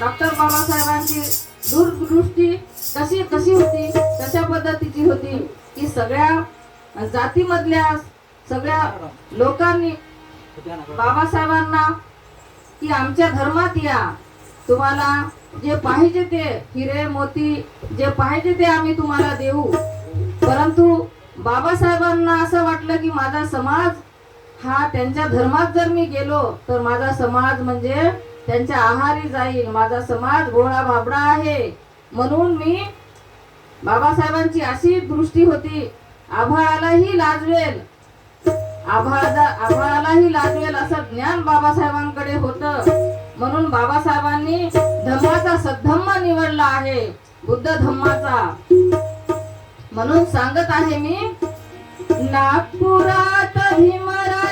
Doctor बाबासाहेबांची दूरदृष्टी कशी कशी होती? कशा पद्धतीची होती? की सगळ्या जातीमधल्या सगळ्या लोकांनी बाबासाहेबांना की आमच्या धर्मात या. तुम्हाला जे पाहिजे ते हिरे मोती जे पाहिजे ते आम्ही तुम्हाला देऊ. परंतु बाबासाहेबांना असं वाटलं की माझा समाज हा त्यांच्या धर्मात जर मी गेलो तर माझा समाज म्हणजे त्यांच्या आहारी जाईल. माझा समाज गोळा भाबडा आहे. म्हणून मी बाबासाहेबांची अशी दृष्टी होती. आभाळालाही लाजवेल. आभाळा आभाळालाही लाजवेल असं ज्ञान बाबासाहेबांकडे होतं. म्हणून बाबासाहेबांनी धम्माचा सद्धम्म निवडला आहे. बुद्ध धम्माचा. म्हणून सांगत आहे मी नागपुरात भीमरा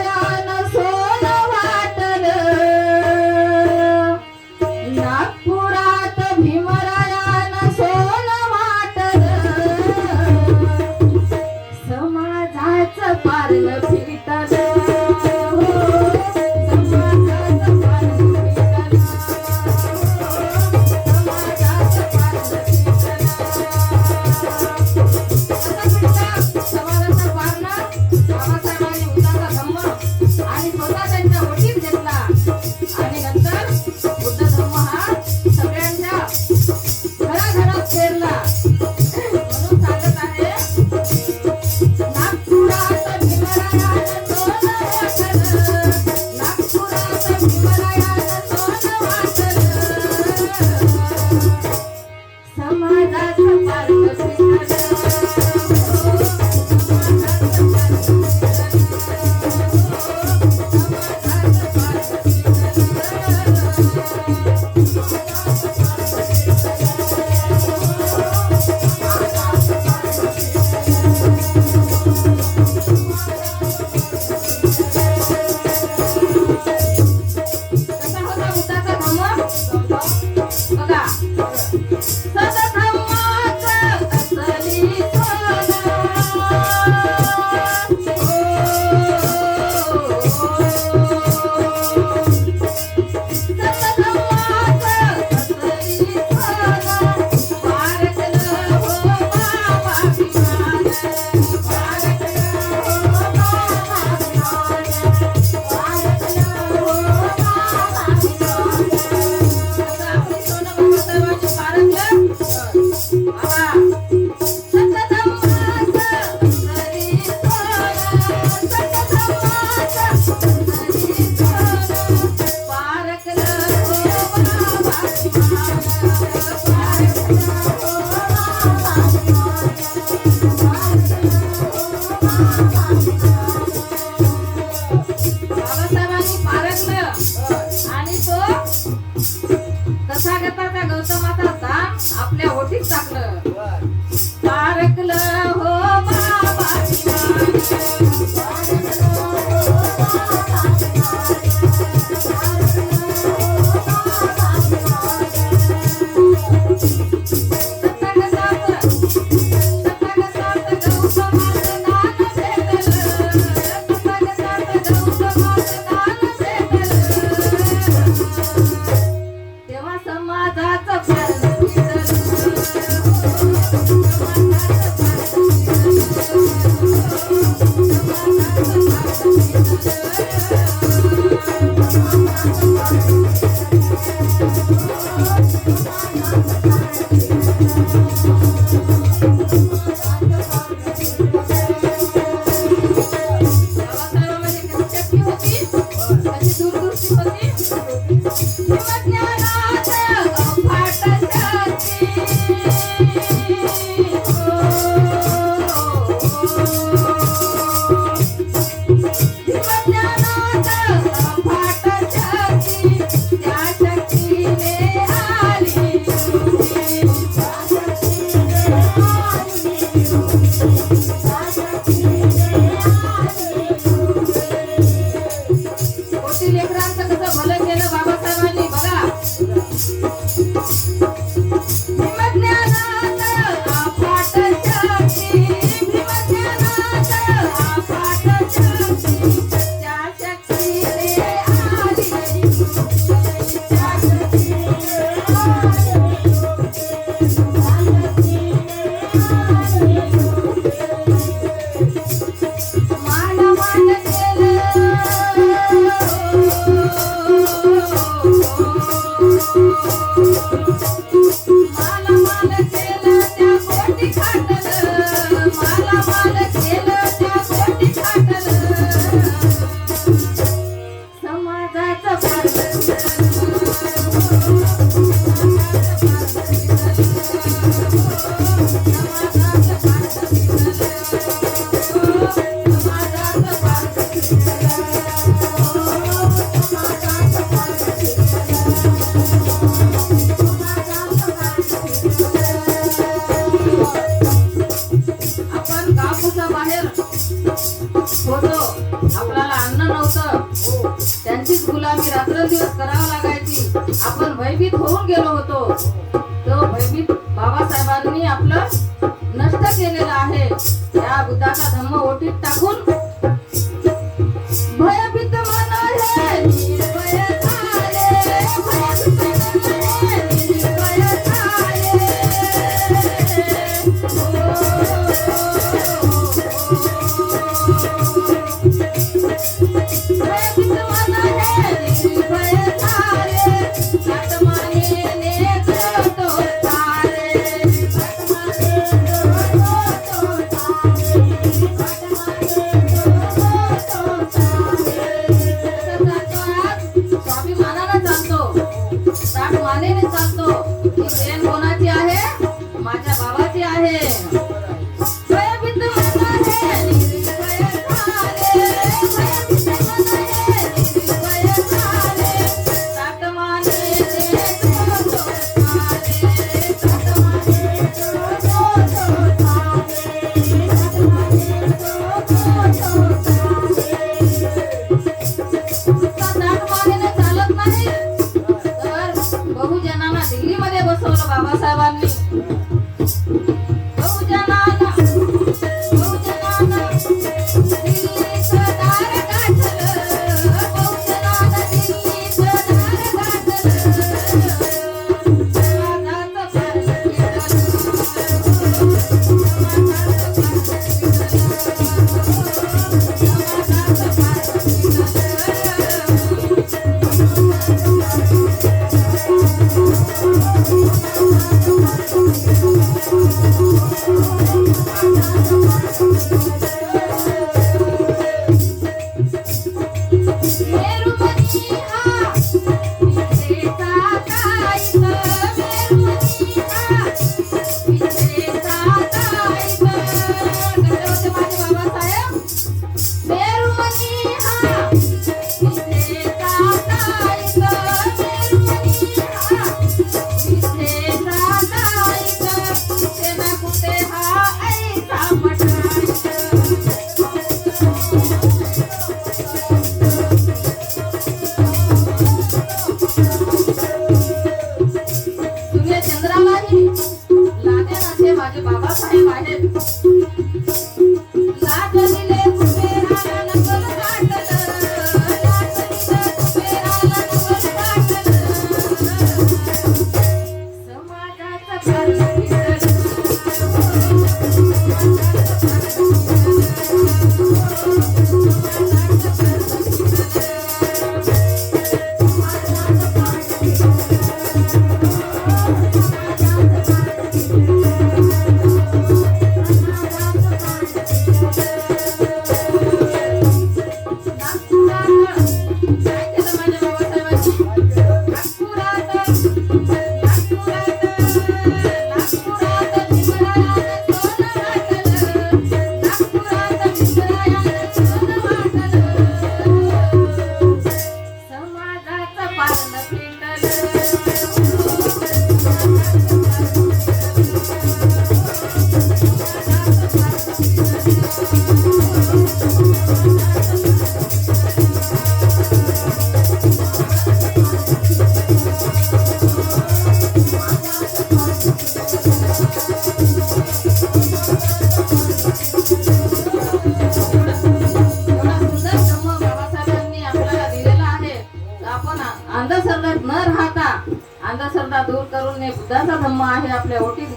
गुलामी रात्रंदिवस करावं लागायची. आपण भयभीत होऊन गेलो होतो. तो भयभीत बाबासाहेबांनी आपलं नष्ट केलेलं आहे. त्या बुद्धाचा धम्म ओटीत टाकून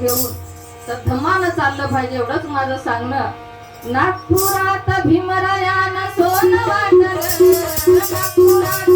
घेऊन. सथमान चाललं पाहिजे एवढंच माझं सांगणं. नागपुरात भीमरायान सोन वाटलं. नागपुरात